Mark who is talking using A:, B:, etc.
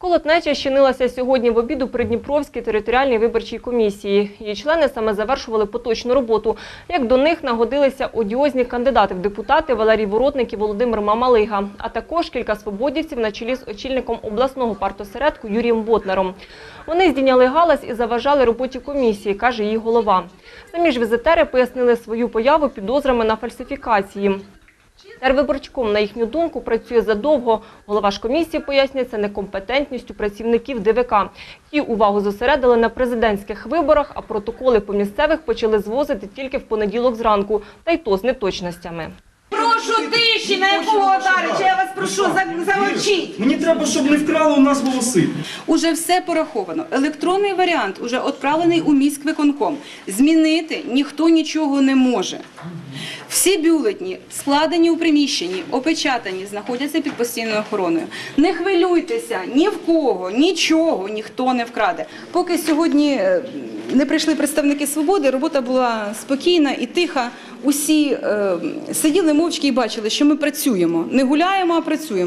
A: Колотнеча щинилася сьогодні в обід у Придніпровській територіальній виборчій комісії. Її члени саме завершували поточну роботу. Як до них нагодилися одіозні кандидати в депутати Валерій Воротник і Володимир Мамалига, а також кілька свободівців на чолі з очільником обласного партосередку Юрієм Ботнером. Вони здійняли галас і заважали роботі комісії, каже її голова. Самі ж візитери пояснили свою появу підозрами на фальсифікації. Тервиборчком, на їхню думку, працює задовго. Голова ж комісії пояснює це некомпетентністю працівників ДВК. Ті увагу зосередили на президентських виборах, а протоколи по місцевих почали звозити тільки в понеділок зранку, та й то з неточностями.
B: Прошу тиші, на якого вас прошу, за- замовчіть.
C: Мені треба, щоб не вкрали у нас голоси.
D: Уже все пораховано. Електронний варіант уже відправлений у міськвиконком. Змінити ніхто нічого не може. Всі бюлетні складені у приміщенні, опечатані, знаходяться під постійною охороною. Не хвилюйтеся, ні в кого, нічого ніхто не вкраде. Поки сьогодні е, не прийшли представники свободи, робота була спокійна і тиха. Усі е, сиділи мовчки і бачили, що ми працюємо. Не гуляємо, а працюємо.